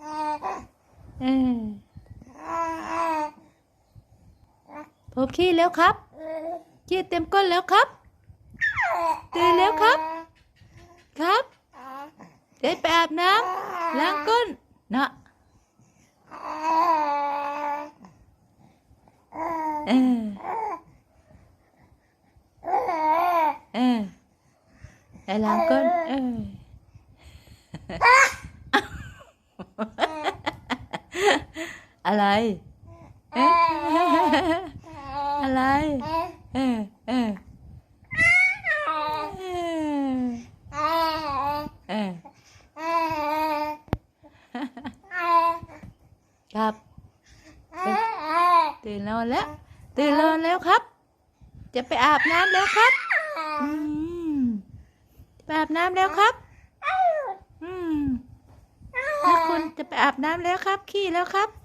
เออพอขี้แล้วครับขี้เต็มก้นแล้วครับตื่นแล้วครับ ครับได้ไปอาบน้ำล้างก้นนะเออเออไปล้างก้นเออ อะไร เอ๊ะอะไร เออเออเออครับตื่นนอนแล้ว ตื่นนอนแล้วครับ จะไปอาบน้ำแล้วครับอืมไปอาบน้ำแล้วครับ อืมแล้วคุณ จะไปอาบน้ำแล้วครับ ขี้แล้วครับ